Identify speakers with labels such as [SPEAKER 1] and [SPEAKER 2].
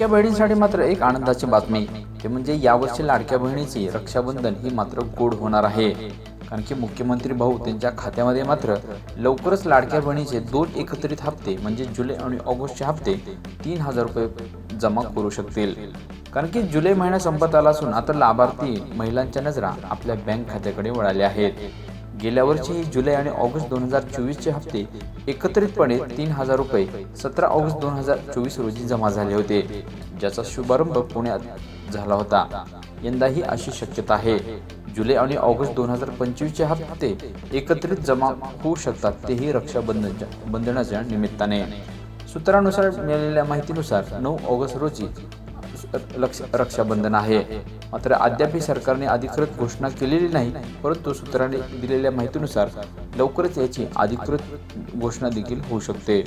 [SPEAKER 1] लाडक्या बहिणींसाठी मात्र एक आनंदाची बातमी ते म्हणजे यावर्षी लाडक्या बहिणीची रक्षाबंधन ही मात्र गोड होणार आहे. कारण की मुख्यमंत्री भाऊ त्यांच्या खात्यामध्ये मात्र लवकरच लाडक्या बहिणीचे दोन एकत्रित हप्ते म्हणजे जुलै आणि ऑगस्टचे हप्ते तीन हजार रुपये जमा करू शकतील. कारण की जुलै महिना संपत आला असून आता लाभार्थी महिलांच्या नजरा आपल्या बँक खात्याकडे वळाल्या आहेत. गेल्या वर्षी जुलै आणि ऑगस्ट दोन हजार चोवीसचे हप्ते एकत्रितपणे तीन हजार रुपये सतरा ऑगस्ट दोन हजार चोवीस रोजी जमा झाले होते ज्याचा शुभारंभ पुण्यात झाला होता. यंदाही अशी शक्यता आहे. जुलै आणि ऑगस्ट दोन हजार पंचवीसचे हप्ते एकत्रित जमा होऊ शकतात तेही रक्षाबंधनच्या बंधनाच्या निमित्ताने. सूत्रानुसार मिळालेल्या माहितीनुसार नऊ ऑगस्ट रोजी लक्ष रक्षाबंधन आहे. मात्र अद्याप सरकारने अधिकृत घोषणा केलेली नाही परंतु सूत्रांनी दिलेल्या माहितीनुसार लवकरच याची अधिकृत घोषणा देखील होऊ शकते.